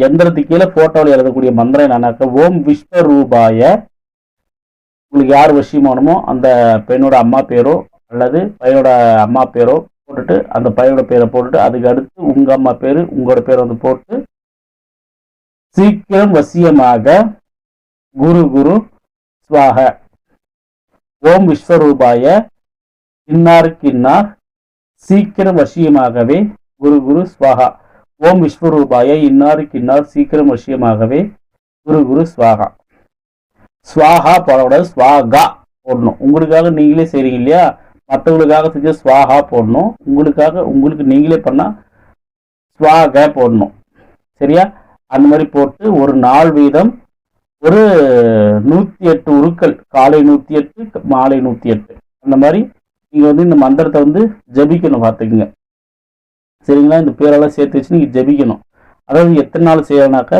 எந்திரத்துக்கு கீழே போட்டோவில் எழுதக்கூடிய மந்திரம் என்னன்னாக்க ஓம் விஸ்வரூபாய உங்களுக்கு யார் வசியமானமோ அந்த பெண்ணோட அம்மா பேரோ அல்லது பையனோட அம்மா பேரோ போட்டுட்டு அந்த பையனோட பேரை போட்டுட்டு அதுக்கு அடுத்து உங்க அம்மா பேரு உங்களோட பேரை வந்து போட்டு சீக்கிரம் வசியமாக குரு குரு ஸ்வாக ஓம் விஸ்வரூபாய இன்னாருக்கு இன்னார் சீக்கிரம் வசியமாகவே குரு குரு ஸ்வாகா ஓம் விஸ்வரூபாய இன்னாருக்கு இன்னார் சீக்கிரம் விஷயமாகவே குரு குரு ஸ்வாகா. ஸ்வாகா போடக்கூடாது ஸ்வாகா போடணும். உங்களுக்காக நீங்களே செய்றீங்க இல்லையா? மற்றவங்களுக்காக செஞ்ச ஸ்வாகா போடணும். உங்களுக்காக உங்களுக்கு நீங்களே பண்ணால் ஸ்வாக போடணும். சரியா? அந்த மாதிரி போட்டு ஒரு நாள் வீதம் ஒரு நூற்றி எட்டு உருக்கள். காலை நூற்றி எட்டு மாலை நூற்றி எட்டு. அந்த மாதிரி நீங்கள் வந்து இந்த மந்திரத்தை வந்து ஜபிக்கணும் பார்த்துக்குங்க. சரிங்களா? இந்த பேரெல்லாம் சேர்த்து வச்சு நீங்க ஜபிக்கணும். அதாவது எத்தனை நாள் செய்யணும்னாக்கா